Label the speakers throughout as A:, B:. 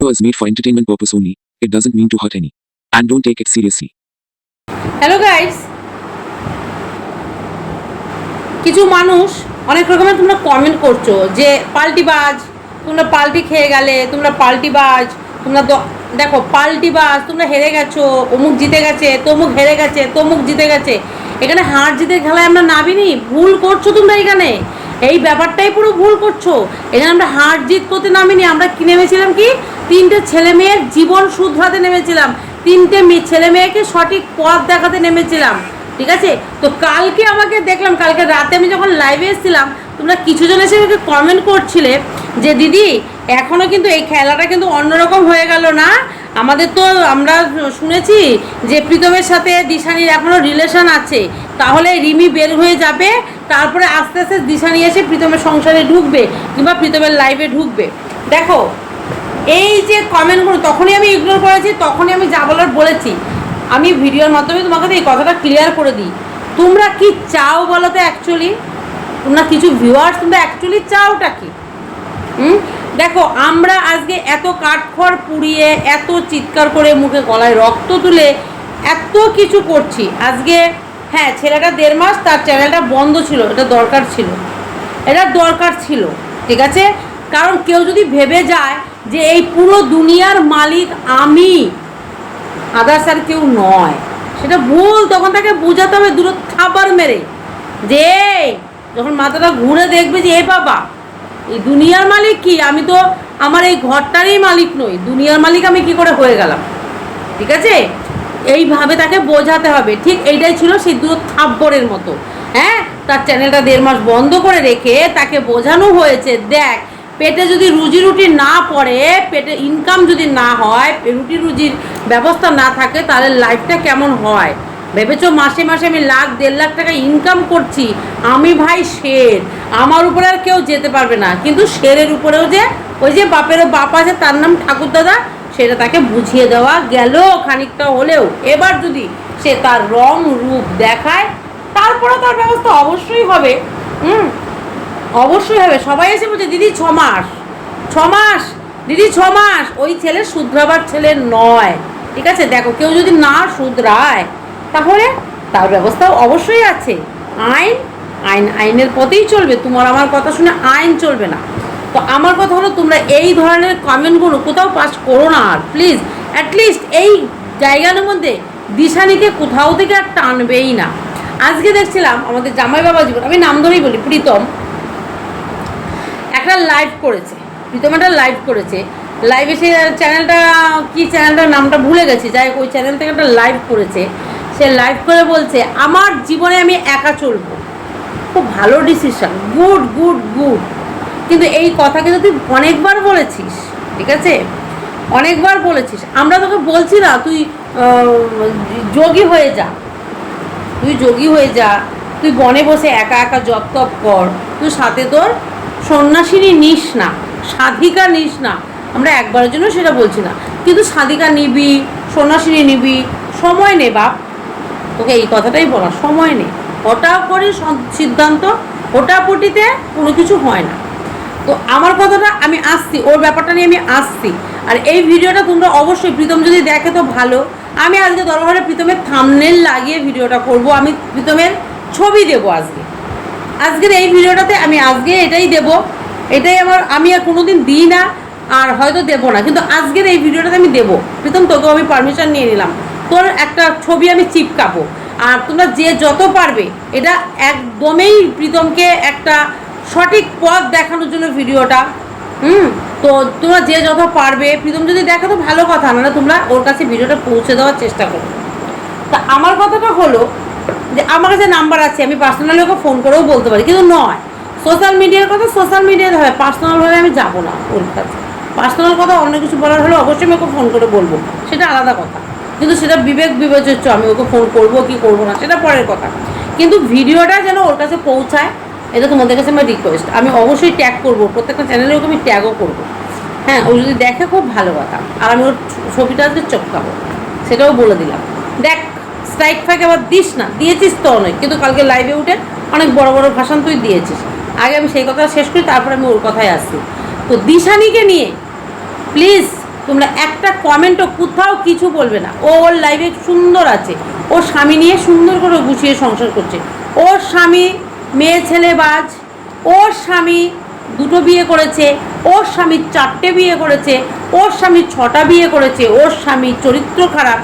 A: was made for entertainment purpose only. It doesn't mean to hurt any. And don't take it seriously.
B: Hello guys কিছু মানুষ অনেক রকমের তোমরা comment করছ যে পাল্টিবাজ তোমরা পাল্টি খেয়ে গেলে, তোমরা পাল্টিবাজ তোমরা দেখো পাল্টিবাজ তোমরা হেরে গেছো, অমুক জিতে গেছে, তমুক হেরে গেছে, তমুক জিতে গেছে এখানে হার জিতের খেলায় আমরা নাবিনি ভুল করছ তোমরা এখানে এই ব্যাপারটাই পুরো ভুল করছ। এখানে আমরা হার জিত করতে নামিনি, আমরা কি নেমেছিলাম কি? তিনটে ছেলে মেয়ের জীবন শুধরাতে নেমেছিলাম। তিনটে ছেলে মেয়েকে সঠিক পথ দেখাতে নেমেছিলাম। ঠিক আছে? তো কালকে আমাকে দেখলাম, কালকে রাতে আমি যখন লাইভে এসেছিলাম, তোমরা কিছুজন এসে আমাকে কমেন্ট করছিলে যে, দিদি এখনও কিন্তু এই খেলাটা কিন্তু অন্যরকম হয়ে গেল না? আমাদের তো আমরা শুনেছি যে প্রীতমের সাথে দিশানির এখনও রিলেশন আছে। তাহলে রিমি বের হয়ে যাবে, তারপরে আস্তে আস্তে দিশা নিয়ে এসে প্রীতমের সংসারে ঢুকবে কিংবা প্রীতমের লাইভে ঢুকবে। দেখো, এই যে কমেন্টগুলো তখনই আমি ইগনোর করেছি, তখনই আমি যা বলার বলেছি। আমি ভিডিওর মাধ্যমে তোমাকে এই কথাটা ক্লিয়ার করে দিই। তোমরা কি চাও বলো তো অ্যাকচুয়ালি তোমরা কিছু ভিউয়ার্স তোমরা অ্যাকচুয়ালি চাওটা কি? হুম? দেখো, আমরা আজকে এত কাঠখড় পুড়িয়ে, এত চিৎকার করে মুখে গলায় রক্ত তুলে এত কিছু করছি। আজকে হ্যাঁ ছেলেটা দেড় মাস তার চ্যানেলটা বন্ধ ছিল, এটা দরকার ছিল। এটা দরকার ছিল, ঠিক আছে? কারণ কেউ যদি ভেবে যায় যে এই পুরো দুনিয়ার মালিক আমি আদার্স আর কেউ নয়। সেটা ভুল, তখন তাকে বোঝাতে হবে দূর খাবার মেরে। যে যখন মাথাটা ঘুরে দেখবে যে, এ বাবা, এই দুনিয়ার মালিক কি? আমি তো, আমার এই ঘরটারই মালিক নই। দুনিয়ার মালিক আমি কি করে হয়ে গেলাম? ঠিক আছে? এইভাবে তাকে বোঝাতে হবে। ঠিক এইটাই ছিল দূর থাব্বরের মতো। হ্যাঁ? তার চ্যানেলটা দেড় মাস বন্ধ করে রেখে তাকে বোঝানো হয়েছে, দেখ, পেটে যদি রুজি রুটি না পড়ে, পেটে ইনকাম যদি না হয়, রুটি রুজির ব্যবস্থা না থাকে, তাহলে লাইফটা কেমন হয়? ভেবেছো মাসে মাসে আমি লাখ, দেড় লাখ টাকা ইনকাম করছি? আমি ভাই শের। আমার উপরে আর কেউ যেতে পারবে না। কিন্তু শেরের উপরেও যে, ওই যে বাপেরও বাপ আছে, তার নাম ঠাকুরদাদা সেটা তাকে বুঝিয়ে দেওয়া গেল খানিকটা হলেও। এবার যদি সে তার রং রূপ দেখায় তারপরে তার ব্যবস্থা অবশ্যই হবে। হুম, অবশ্যই হবে। সবাই এসে বলছে, দিদি, ছ মাস ছ মাস, দিদি, ছ মাস। ওই ছেলে শুধরাবার ছেলে নয়, ঠিক আছে? দেখো, কেউ যদি না শুধরায়, তাহলে তার ব্যবস্থাও অবশ্যই আছে। আইন আইন, আইনের পথেই চলবে। তোমার আমার কথা শুনে আইন চলবে না। তো আমার কথা হলো তোমরা এই ধরনের কমেন্টগুলো কোথাও পাস করো না আর প্লিজ অ্যাটলিস্ট এই জায়গার মধ্যে দিশানিকে কোথাও থেকে আর টানবেই না। আজকে দেখছিলাম আমাদের জামাই বাবা জীবন, আমি নাম ধরেই বলি, প্রীতম। একটা লাইভ করেছে, প্রীতম একটা লাইভ করেছে। লাইভে সে চ্যানেলটা কি চ্যানেলটার নামটা ভুলে গেছি, যাই ওই চ্যানেল থেকে একটা লাইভ করেছে। সে লাইভ করে বলছে, আমার জীবনে আমি একা চলবো। খুব ভালো ডিসিশন গুড গুড গুড কিন্তু এই কথাকে কিন্তু তুই অনেকবার বলেছিস, ঠিক আছে? অনেকবার বলেছিস। আমরা তোকে বলছি না, তুই যোগী হয়ে যা। তুই যোগী হয়ে যা। তুই বনে বসে একা একা জপ তপ কর। তুই সাথে তোর সন্ন্যাসিনী নিস না, সাধিকা নিস না। আমরা একবারের জন্য সেটা বলছি না। কিন্তু সাধিকা নিবি, সন্ন্যাসিনী নিবি, সময় নে বাপ। তোকে এই কথাটাই বলা, সময় নেই হঠাৎ করে সিদ্ধান্ত ওটাপটিতে কোনো কিছু হয় না। তো আমার কথাটা আমি আসছি, ওর ব্যাপারটা নিয়ে আমি আসছি। আর এই ভিডিওটা তোমরা অবশ্যই প্রীতম যদি দেখে তো ভালো। আমি আজকে দরবারে প্রীতমের থামনেল লাগিয়ে ভিডিওটা করব। আমি প্রীতমের ছবি দেব আজকে। আজকের এই ভিডিওটাতে আমি আজকে এটাই দেব। এটাই আমার, আমি আর কোনো দিন দিই না, আর হয়তো দেবো না। কিন্তু আজকের এই ভিডিওটাতে আমি দেবো। প্রীতম, তোকেও আমি পারমিশন নিয়ে নিলাম। তোর একটা ছবি আমি চিপকাবো। আর তোমরা যে যত পারবে, এটা একদমই প্রীতমকে একটা সঠিক পথ দেখানোর জন্য ভিডিওটা, হুম? তো তোমরা যে যত পারবে, প্রীতম যদি দেখো তো ভালো কথা না তোমরা ওর কাছে ভিডিওটা পৌঁছে দেওয়ার চেষ্টা করো তা আমার কথাটা হলো যে আমার কাছে নাম্বার আছে, আমি পার্সোনালি ওকে ফোন করেও বলতে পারি, কিন্তু নয়। সোশ্যাল মিডিয়ার কথা সোশ্যাল মিডিয়াতে হয় পার্সোনালভাবে আমি যাব না ওর কাছে। পার্সোনাল কথা অন্য কিছু বলার হলে অবশ্যই আমি ওকে ফোন করে বলব, সেটা আলাদা কথা। কিন্তু সেটা বিবেক বিবেচস্য আমি ওকে ফোন করব কি করব না, সেটা পরের কথা। কিন্তু ভিডিওটা যেন ওর কাছে পৌঁছায় এটা তোমাদের কাছে আমার রিকোয়েস্ট আমি অবশ্যই ট্যাগ করব, প্রত্যেকটা চ্যানেলে ওকে আমি ট্যাগও করব। হ্যাঁ ও যদি দেখে খুব ভালো কথা, আর আমি ওর ছবিটা আজকে চপকাবো সেটাও বলে দিলাম। দেখ স্ট্রাইক ফাইক আবার দিস না, দিয়েছিস তো অনেক, কিন্তু কালকে লাইভে উঠে অনেক বড় বড় ভাষণ তুই দিয়েছিস। আগে আমি সেই কথা শেষ করি, তারপরে আমি ওর কথায় আসছি। তো দিশানিকে নিয়ে প্লিজ তোমরা একটা কমেন্টও কোথাও কিছু বলবে না। ও ওর লাইফে সুন্দর আছে। ওর স্বামী নিয়ে সুন্দর করে গুছিয়ে সংসার করছে। ওর স্বামী মেয়ে ছেলে বাজ, ওর স্বামী দুটো বিয়ে করেছে, ওর স্বামী চারটে বিয়ে করেছে, ওর স্বামী ছটা বিয়ে করেছে, ওর স্বামী চরিত্র খারাপ।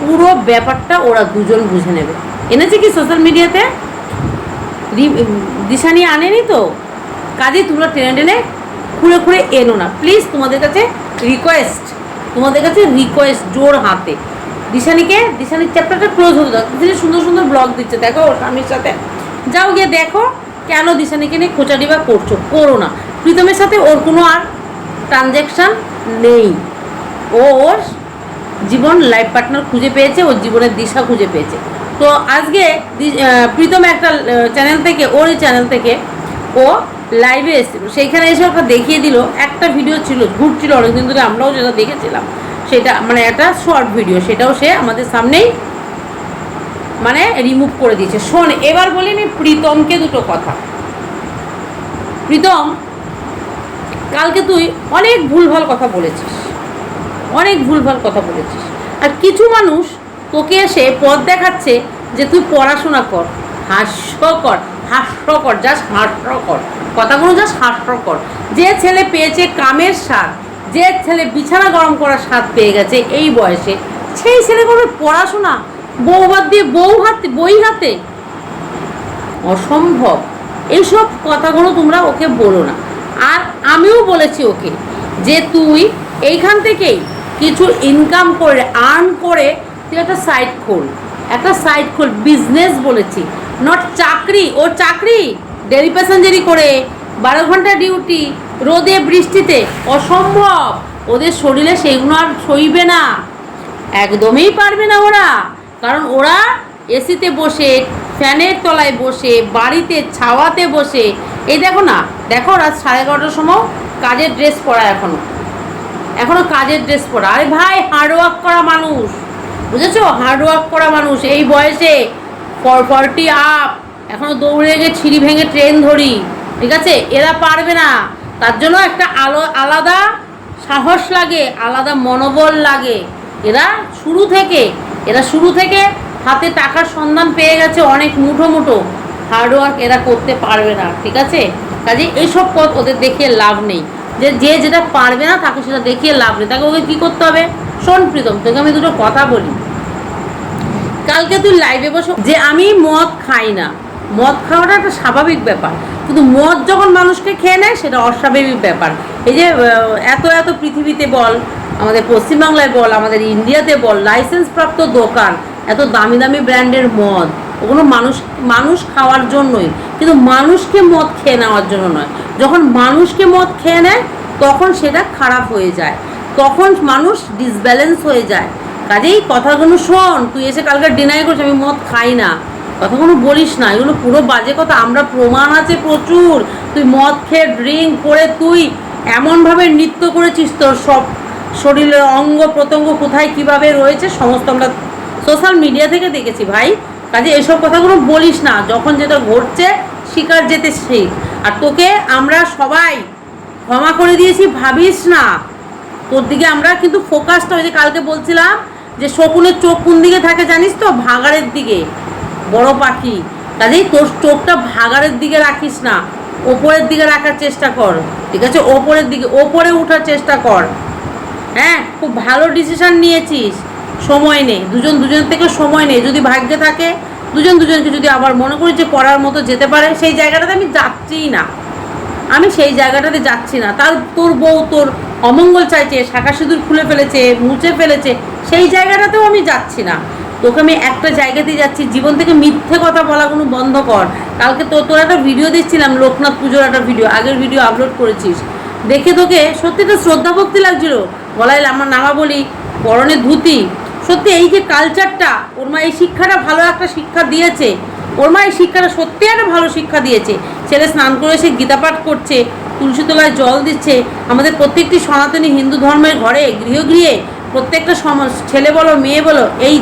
B: পুরো ব্যাপারটা ওরা দুজন বুঝে নেবে। এনেছে কি সোশ্যাল মিডিয়াতে দিশানি আনেনি তো? কাজে তোমরা টেনে টেনে খুঁড়ে খুঁড়ে এনো না। প্লিজ তোমাদের কাছে রিকোয়েস্ট তোমাদের কাছে রিকোয়েস্ট জোর হাতে। দিশানিকে, দিশানির চ্যাপ্টারটা ক্লোজ হতে দাও। দিশানি সুন্দর সুন্দর ব্লগ দিচ্ছে। দেখো ওর স্বামীর সাথে। যাও গিয়ে দেখো কেন দিশানিকে নিয়ে খোঁচাডিবা করছ? করো না। প্রীতমের সাথে ওর কোনো আর ট্রানজ্যাকশান নেই। ও ওর জীবন লাইফ পার্টনার খুঁজে পেয়েছে, ওর জীবনের দিশা খুঁজে পেয়েছে। তো আজকে প্রীতম একটা চ্যানেল থেকে, ওর চ্যানেল থেকে ও লাইভে এসেছিল। সেইখানে এসে ওকে দেখিয়ে দিল। একটা ভিডিও ছিল ঘুরছিল অনেকদিন ধরে আমরাও যেটা দেখেছিলাম। সেটা মানে একটা শর্ট ভিডিও সেটাও সে আমাদের সামনেই মানে রিমুভ করে দিয়েছে। শোন, এবার বলি আমি প্রীতমকে দুটো কথা। প্রীতম, কালকে তুই অনেক ভুলভাল কথা বলেছিস। অনেক ভুলভাল কথা বলেছিস। আর কিছু মানুষ তোকে এসে পথ দেখাচ্ছে যে তুই পড়াশোনা কর হাস্যকর হাস্যকর জাস্ট হাস্যকর কথাগুলো জাস্ট হাস্যকর যে ছেলে পেয়েছে কামের স্বাদ, যে ছেলে বিছানা গরম করার স্বাদ পেয়ে গেছে এই বয়সে, সেই ছেলে করবে পড়াশোনা বউ বাদ দিয়ে বউ হাতে, বই হাতে? অসম্ভব। এইসব কথাগুলো তোমরা ওকে বলো না। আর আমিও বলেছি ওকে যে তুই এইখান থেকেই কিছু ইনকাম করে আর্ন করে তুই একটা সাইট খোল। একটা সাইট খোল বিজনেস বলেছি। নট চাকরি ওর চাকরি? ডেলি প্যাসেঞ্জারি করে, বারো ঘণ্টা ডিউটি রোদে, বৃষ্টিতে। অসম্ভব। ওদের শরীরে সেগুলো আর সইবে না। একদমই পারবে না ওরা। কারণ ওরা এসিতে বসে, ফ্যানের তলায় বসে, বাড়িতে, ছাওয়াতে বসে। এই দেখো না, দেখো রাত সাড়ে এগারোটার সময় কাজের ড্রেস পরা এখনও। এখনও কাজের ড্রেস পরা। আরে ভাই হার্ডওয়ার্ক করা মানুষ। বুঝেছ? হার্ডওয়ার্ক করা মানুষ। এই বয়সে ফর ফর্টি আপ এখনও দৌড়ে গিয়ে ছিঁড়ি ভেঙে ট্রেন ধরি। ঠিক আছে? এরা পারবে না। তার জন্য একটা আলো, আলাদা সাহস লাগে, আলাদা মনোবল লাগে। এরা শুরু থেকে এরা শুরু থেকে হাতে টাকার সন্ধান পেয়ে গেছে, অনেক মুঠো মুঠো হার্ডওয়ার্ক এরা করতে পারবে না, ঠিক আছে? কাজে এইসব পথ ওদের দেখিয়ে লাভ নেই। যে যে যেটা পারবে না তাকে সেটা দেখিয়ে লাভ নেই। তাকে ওকে কী করতে হবে? শোন প্রীতম, তোকে আমি দুটো কথা বলি। কালকে তুই লাইভে বসো, যে আমি মদ খাই না, মদ খাওয়াটা একটা স্বাভাবিক ব্যাপার। কিন্তু মদ যখন মানুষকে খেয়ে নেয়, সেটা অস্বাভাবিক ব্যাপার। এই যে এত এত পৃথিবীতে বল আমাদের পশ্চিমবাংলায় বল, আমাদের ইন্ডিয়াতে বল লাইসেন্স প্রাপ্ত দোকান, এত দামি দামি ব্র্যান্ডের মদ, ওগুলো মানুষ মানুষ খাওয়ার জন্যই। কিন্তু মানুষকে মদ খেয়ে নেওয়ার জন্য নয়। যখন মানুষকে মদ খেয়ে নেয়, তখন সেটা খারাপ হয়ে যায়। তখন মানুষ ডিসব্যালেন্স হয়ে যায়। কাজেই কথাগুলো শোন, তুই এসে কালকে ডিনাই করছিস আমি মদ খাই না। কথাগুলো বলিস না, এগুলো পুরো বাজে কথা। আমরা প্রমাণ আছে প্রচুর। তুই মদ খেয়ে ড্রিঙ্ক করে তুই এমনভাবে নৃত্য করেছিস, তোর সব শরীরের অঙ্গ প্রত্যঙ্গ কোথায় কীভাবে রয়েছে, সমস্ত আমরা সোশ্যাল মিডিয়া থেকে দেখেছি ভাই। কাজে এসব কথাগুলো বলিস না, যখন যেটা ঘটছে, শিকার যেতে শেখ। আর তোকে আমরা সবাই ক্ষমা করে দিয়েছি, ভাবিস না। তোর দিকে আমরা কিন্তু ফোকাসটা ওই যে কালকে বলছিলাম যে শকুনের চোখ কোন দিকে থাকে জানিস তো? ভাগাড়ের দিকে। বড় পাখি। কাজেই তোর চোখটা ভাগাড়ের দিকে রাখিস না। ওপরের দিকে রাখার চেষ্টা কর। ঠিক আছে? ওপরের দিকে ওপরে ওঠার চেষ্টা কর। হ্যাঁ খুব ভালো ডিসিশন নিয়েছিস। সময় নেই, দুজন দুজনের থেকে সময় নেই। যদি ভাগ্যে থাকে, দুজন দুজনকে যদি আবার মনে করি যে পড়ার মতো যেতে পারে, সেই জায়গাটাতে আমি যাচ্ছিই না। আমি সেই জায়গাটাতে যাচ্ছি না। তার, তোর বউ তোর অমঙ্গল চাইছে, শাখা সিঁদুর খুলে ফেলেছে, মুছে ফেলেছে, সেই জায়গাটাতেও আমি যাচ্ছি না। তোকে আমি একটা জায়গাতেই যাচ্ছি, জীবন থেকে মিথ্যে কথা বলা কোনো বন্ধ কর। কালকে তো তোর একটা ভিডিও দিচ্ছিলাম লোকনাথ পুজোর একটা ভিডিও আগের ভিডিও আপলোড করেছিস। দেখে তোকে সত্যিটা শ্রদ্ধা ভক্তি লাগছিল। গলায় আমার নামা বলি, পরনে ধুতি। সত্যি এই যে কালচারটা ওর মা এই শিক্ষাটা ভালো একটা শিক্ষা দিয়েছে। ওর মা এই শিক্ষাটা সত্যি একটা ভালো শিক্ষা দিয়েছে। ছেলে স্নান করে এসে গীতাপাঠ করছে, তুলসী তলায় জল দিচ্ছে। আমাদের প্রত্যেকটি সনাতনী হিন্দু ধর্মের ঘরে, গৃহগৃহে প্রত্যেকটা সমাজ, ছেলে বলো, মেয়ে বলো, এই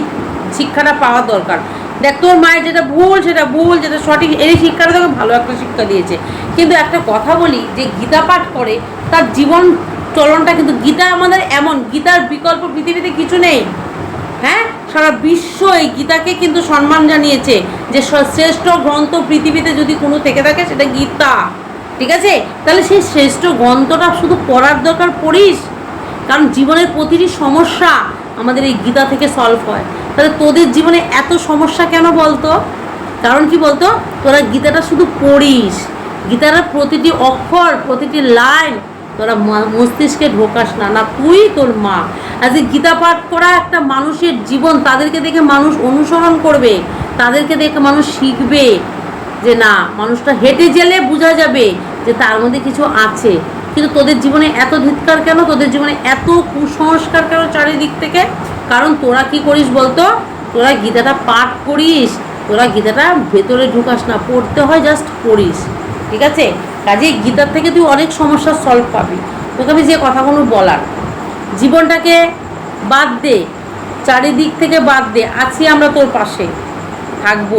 B: শিক্ষাটা পাওয়া দরকার। দেখ, তোর মায়ের যেটা ভুল, সেটা ভুল, যেটা সঠিক, এই শিক্ষাটা তোকে ভালো একটা শিক্ষা দিয়েছে। কিন্তু একটা কথা বলি, যে গীতা পাঠ করে, তার জীবন চলনটা কিন্তু গীতা আমাদের এমন, গীতার বিকল্প পৃথিবীতে কিছু নেই। হ্যাঁ? সারা বিশ্ব এই গীতাকে কিন্তু সম্মান জানিয়েছে যে শ্রেষ্ঠ গ্রন্থ পৃথিবীতে যদি কোনো থেকে থাকে সেটা গীতা। ঠিক আছে? তাহলে সেই শ্রেষ্ঠ গ্রন্থটা শুধু পড়ার দরকার পড়িস? কারণ জীবনের প্রতিটি সমস্যা আমাদের এই গীতা থেকে সলভ হয়। তাহলে তোদের জীবনে এত সমস্যা কেন বলতো? কারণ কি বলতো? তোরা গীতাটা শুধু পড়িস। গীতার প্রতিটি অক্ষর, প্রতিটি লাইন তোরা মস্তিষ্কে ঢোকাস না না তুই তোর মা। আজকে গীতা পাঠ করা একটা মানুষের জীবন, তাদেরকে দেখে মানুষ অনুসরণ করবে, তাদেরকে দেখে মানুষ শিখবে যে না, মানুষটা হেঁটে গেলে বোঝা যাবে যে তার মধ্যে কিছু আছে। কিন্তু তোদের জীবনে এত ধিৎকার কেন? তোদের জীবনে এত কুসংস্কার কেন চারিদিক থেকে? কারণ তোরা কি করিস বলতো? তোরা গীতাটা পাঠ করিস, তোরা গীতাটা ভেতরে ঢুকাস না, পড়তে হয় জাস্ট পড়িস। ঠিক আছে? কাজে গীতার থেকে তুই অনেক সমস্যার সলভ পাবি। তোকে আমি যে কথাগুলো বলার, জীবনটাকে বাদ দে, চারিদিক থেকে বাদ দে, আছি আমরা তোর পাশে। থাকব,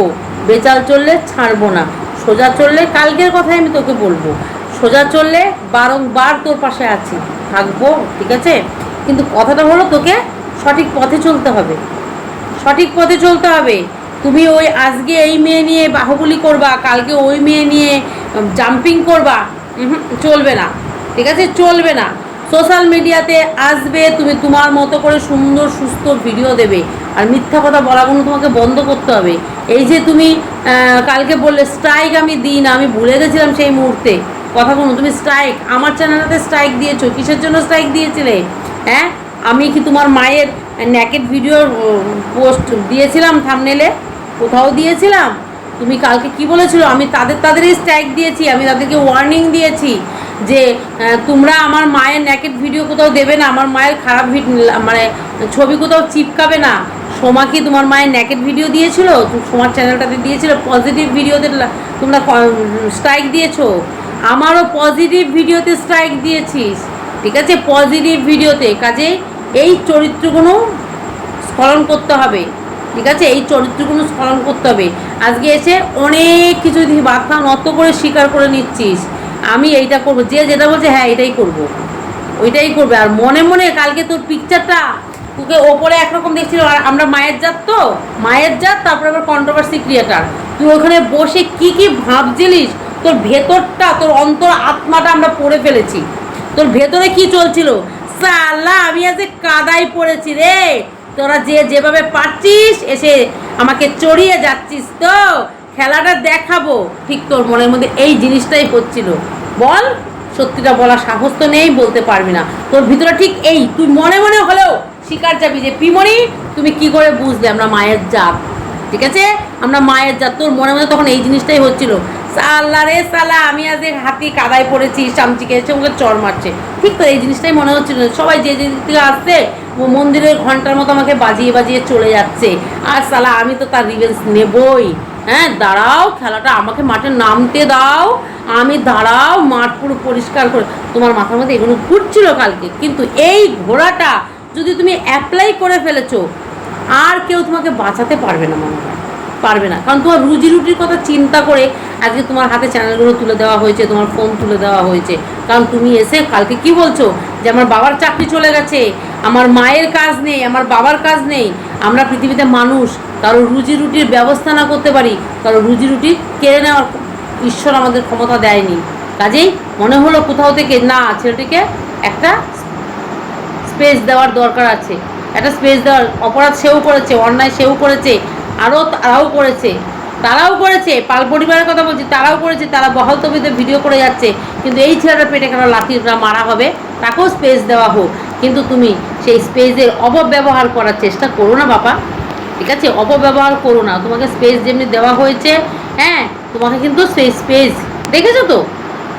B: বেচাল চললে ছাড়বো না, সোজা চললে কালকের কথাই আমি তোকে বলব। সোজা চললে বারংবার তোর পাশে আছি, থাকব, ঠিক আছে? কিন্তু কথাটা হলো তোকে সঠিক পথে চলতে হবে। সঠিক পথে চলতে হবে। তুমি ওই আজকে এই মেয়ে নিয়ে বাহুবলি করবা, কালকে ওই মেয়ে নিয়ে জাম্পিং করবা। চলবে না। ঠিক আছে? চলবে না। সোশ্যাল মিডিয়াতে আসবে, তুমি তোমার মতো করে সুন্দর, সুস্থ ভিডিও দেবে। আর মিথ্যা কথা বলাগুলো তোমাকে বন্ধ করতে হবে। এই যে তুমি কালকে বললে স্ট্রাইক আমি দিই না, আমি ভুলে গেছিলাম সেই মুহূর্তে। কথাগুলো তুমি স্ট্রাইক আমার চ্যানেলটাতে স্ট্রাইক দিয়েছ, কিসের জন্য স্ট্রাইক দিয়েছিলে? হ্যাঁ? আমি কি তোমার মায়ের ন্যাকেট ভিডিও পোস্ট দিয়েছিলাম থামনেলে কোথাও দিয়েছিলাম? তুমি কালকে কি বলেছিল? আমি তাদের, তাদেরই স্ট্রাইক দিয়েছি, আমি তাদেরকে ওয়ার্নিং দিয়েছি যে তোমরা আমার মায়ের ন্যাকেট ভিডিও কোথাও দেবে না, আমার মায়ের খারাপ মানে ছবি কোথাও চিপকাবে না। সোমা কি তোমার মায়ের ন্যাকেট ভিডিও দিয়েছিল? সোমার চ্যানেলটাতে দিয়েছিল পজিটিভ ভিডিওতে তোমরা স্ট্রাইক দিয়েছ। আমারও পজিটিভ ভিডিওতে স্ট্রাইক দিয়েছিস। ঠিক আছে? পজিটিভ ভিডিওতে কাজে এই চরিত্রগুলো স্মরণ করতে হবে। ঠিক আছে? এই চরিত্রগুলো স্মরণ করতে হবে। আজকে এসে অনেক কিছু দিয়ে বার্তা নত করে স্বীকার করে নিচ্ছিস, আমি এইটা করব। যে যেটা বলছে হ্যাঁ এটাই করব। ওইটাই করবে। আর মনে মনে কালকে তোর পিকচারটা তোকে ওপরে একরকম দেখছিল। আর আমরা মায়ের জাত তো? মায়ের জাত, তারপরে আবার কন্ট্রোভার্সি ক্রিয়েটার তুই ওখানে বসে কি কি ভাবছিলিস? তোর ভেতরটা, তোর অন্তর আত্মাটা আমরা পড়ে ফেলেছি। তোর ভেতরে কি চলছিল? সাল্লা আমি আজ কাদায় পড়েছি রে। তোরা যে যেভাবে পারছিস এসে আমাকে চড়িয়ে যাচ্ছিস তো, খেলাটা দেখাবো। ঠিক তোর মনের মধ্যে এই জিনিসটাই হচ্ছিল। বল, সত্যিটা বলার সাহস তো নেই, বলতে পারবি না। তোর ভিতরে ঠিক এই, তুই মনে মনে হলেও স্বীকার যাবি যে, পিমনি, তুমি কি করে বুঝলে আমরা মায়ের জাত? ঠিক আছে? আমরা মায়ের জাত। তোর মনে মনে তখন এই জিনিসটাই হচ্ছিল। সাল্লা রে সালা, আমি আজ হাতি কাদায় পড়েছি চামচিকে এসে ওকে চর মারছে। ঠিক তো, এই জিনিসটাই মনে হচ্ছিল। সবাই যে যে থেকে আসছে মন্দিরের ঘণ্টার মতো আমাকে বাজিয়ে বাজিয়ে চলে যাচ্ছে। আর সালা, আমি তো তার রিভেন্স নেবই। হ্যাঁ দাঁড়াও, খেলাটা আমাকে মাঠে নামতে দাও। আমি দাঁড়াও, মাঠ পুরো পরিষ্কার করে। তোমার মাথার মধ্যে এগুলো ঘুরছিল কালকে, কিন্তু এই ঘোড়াটা যদি তুমি অ্যাপ্লাই করে ফেলেছো, আর কেউ তোমাকে বাঁচাতে পারবে না, মনে হয়। পারবে না। কারণ তোমার রুজি রুটির কথা চিন্তা করে আজকে তোমার হাতে চ্যানেলগুলো তুলে দেওয়া হয়েছে, তোমার ফোন তুলে দেওয়া হয়েছে। কারণ তুমি এসে কালকে কি বলছো? যে আমার বাবার চাকরি চলে গেছে, আমার মায়ের কাজ নেই, আমার বাবার কাজ নেই, আমরা পৃথিবীতে মানুষ, কারও রুজি রুটির ব্যবস্থা না করতে পারি, কারও রুজি রুটি কেড়ে নেওয়ার ঈশ্বর আমাদের ক্ষমতা দেয়নি। কাজেই মনে হলো কোথাও থেকে, না, ছেলেটিকে একটা স্পেস দেওয়ার দরকার আছে। একটা স্পেস দেওয়ার অপরাধ সেও করেছে, অন্যায় সেও করেছে আরও তারাও করেছে। তারাও করেছে। পাল পরিবারের কথা বলছি, তারাও করেছে। তারা বহাল তবিতে ভিডিও করে যাচ্ছে। কিন্তু এই ছেলেটার পেটে কেন লাঠিটা মারা হবে? তাকেও স্পেস দেওয়া হোক। কিন্তু তুমি সেই স্পেসের অপব্যবহার করার চেষ্টা করো না, বাবা। ঠিক আছে? অপব্যবহার করো না। তোমাকে স্পেস যেমনি দেওয়া হয়েছে হ্যাঁ তোমাকে কিন্তু সেই স্পেস দেখেছ তো?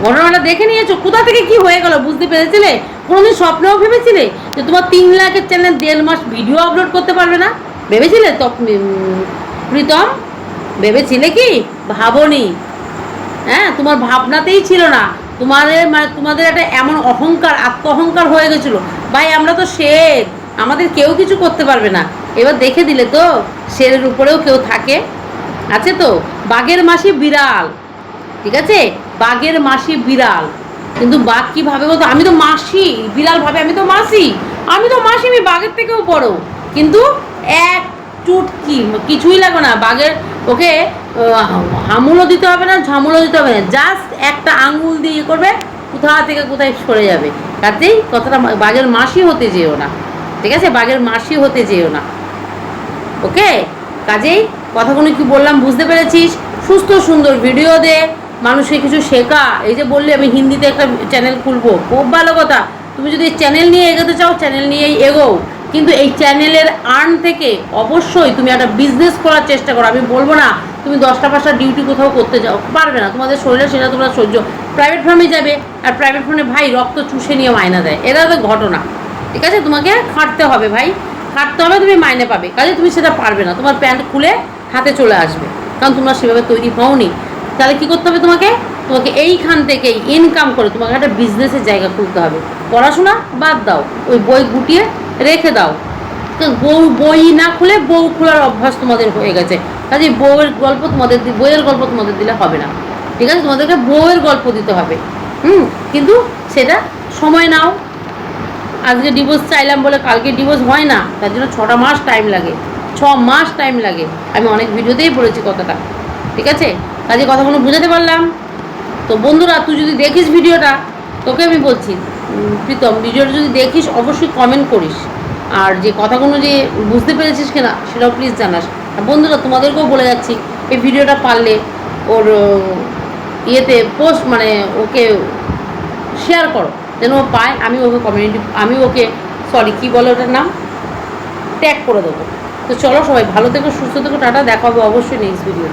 B: ঘটনাটা দেখে নিয়েছো? কোথা থেকে কি হয়ে গেল? বুঝতে পেরেছিলে? কোনোদিন স্বপ্নেও ভেবেছিলে যে তোমার তিন লাখের চ্যানেল দেড় মাস ভিডিও আপলোড করতে পারবে না? ভেবেছিলে তো প্রীতম? ভেবেছিলে কি? ভাবনি। হ্যাঁ তোমার ভাবনাতেই ছিল না। তোমাদের মানে তোমাদের একটা এমন অহংকার আত্ম অহংকার হয়ে গেছিল। ভাই, আমরা তো শের। আমাদের কেউ কিছু করতে পারবে না। এবার দেখে দিলে তো, শেরের উপরেও কেউ থাকে। আছে তো? বাঘের মাসি বিড়াল। ঠিক আছে? বাঘের মাসি বিড়াল। কিন্তু বাঘ কি ভাবে বলতো? আমি তো মাসি। বিড়াল ভাবে আমি তো মাসি। আমি তো মাসি, আমি বাঘের থেকেও বড়। কিন্তু এক চুটকি কিছুই লাগবে না। বাঘের ওকে হামুলও দিতে হবে না, ঝামুলও দিতে হবে না। জাস্ট একটা আঙুল দিয়ে করবে, কোথা থেকে কোথায় সরে যাবে। কাজেই কথাটা বাঘের মাসি হতে যেও না। ঠিক আছে? বাঘের মাসি হতে যেও না। ওকে? কাজেই কথাগুলো কি বললাম বুঝতে পেরেছিস? সুস্থ, সুন্দর ভিডিও দে। মানুষকে কিছু শেখা। এই যে বললি, আমি হিন্দিতে একটা চ্যানেল খুলবো। খুব ভালো কথা। তুমি যদি চ্যানেল নিয়ে এগোতে চাও চ্যানেল নিয়েই এগোও। কিন্তু এই চ্যানেলের আর্ন থেকে অবশ্যই তুমি একটা বিজনেস করার চেষ্টা করো। আমি বলব না, তুমি দশটা পাঁচটা ডিউটি কোথাও করতে যাও, পারবে না। তোমাদের শরীরে সেটা তোমরা সহ্য প্রাইভেট ফার্মে যাবে আর প্রাইভেট ফার্মে ভাই রক্ত চুষে নিয়ে মায়না দেয়। এটা তো ঘটনা। ঠিক আছে? তোমাকে খাটতে হবে ভাই। খাটতে হবে, তুমি মাইনে পাবে। কাজে তুমি সেটা পারবে না। তোমার প্যান্ট খুলে হাতে চলে আসবে। কারণ তোমরা সেভাবে তৈরি হওনি। তাহলে কী করতে হবে তোমাকে? তোমাকে এইখান থেকেই ইনকাম করে তোমাকে একটা বিজনেসের জায়গা খুলতে হবে। পড়াশোনা বাদ দাও। ওই বই গুটিয়ে রেখে দাও। বউ, বই না খুলে বউ খোলার অভ্যাস তোমাদের হয়ে গেছে। কাজে বউয়ের গল্প তোমাদের বইয়ের গল্প তোমাদের দিলে হবে না। ঠিক আছে? তোমাদেরকে বউয়ের গল্প দিতে হবে। হুম? কিন্তু সেটা সময় নাও। আজকে ডিভোর্স চাইলাম বলে কালকে ডিভোর্স হয় না। তার জন্য ছটা মাস টাইম লাগে। ছ মাস টাইম লাগে। আমি অনেক ভিডিওতেই বলেছি কথাটা। ঠিক আছে? কাজে কথাগুলো বুঝাতে পারলাম। তো বন্ধুরা, তুই যদি দেখিস ভিডিওটা তোকে আমি বলছি। প্রীতম, ভিডিওটা যদি দেখিস, অবশ্যই কমেন্ট করিস। আর যে কথাগুলো যে বুঝতে পেরেছিস কিনা, সেটাও প্লিজ জানাস। আর বন্ধুরা, তোমাদেরকেও বলে যাচ্ছি, এই ভিডিওটা পারলে ওর ইয়েতে পোস্ট মানে ওকে শেয়ার করো। যেন ও পায়, আমি ওকে কমিউনিটি আমি ওকে সরি কী বলে ওটার নাম? ট্যাগ করে দেবো। তো চলো সবাই ভালো থেকো, সুস্থ থেকো, টাটা, দেখা হবে অবশ্যই নেক্সট ভিডিও